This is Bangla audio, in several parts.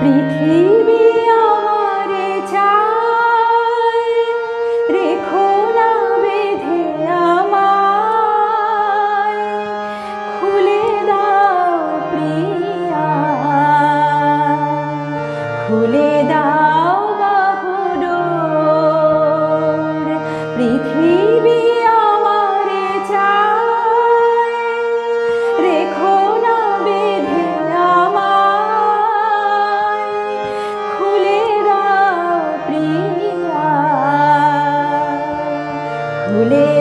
পৃথিবী আমারে চায় রেখো না বেঁধে আমায় খুলে দাও প্রিয়া খুলে দাও খুলে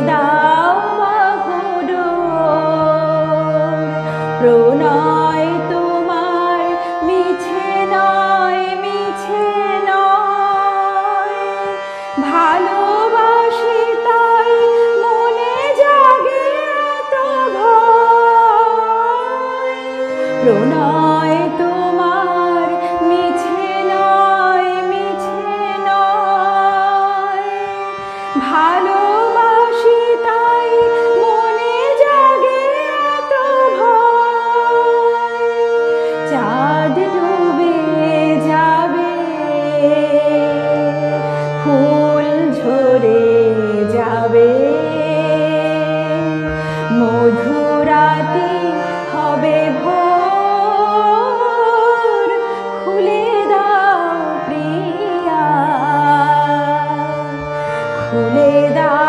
খুলে দাও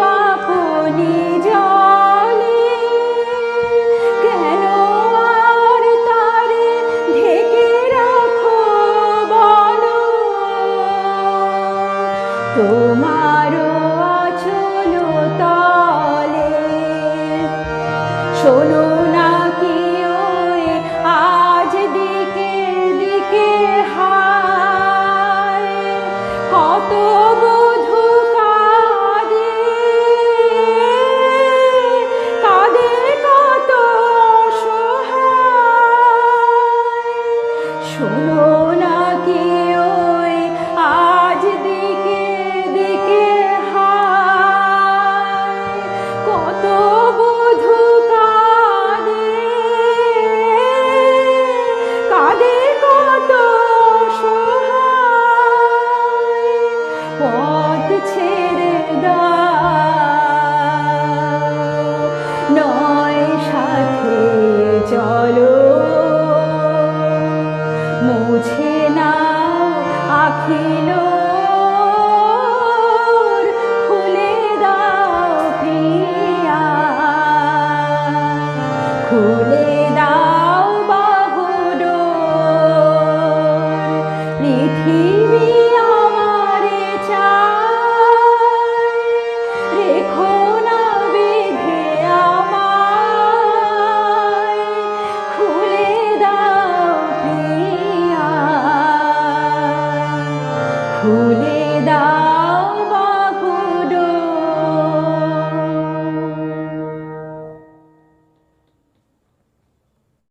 पापनि जा he knows. প্রিয়া খুলে দাও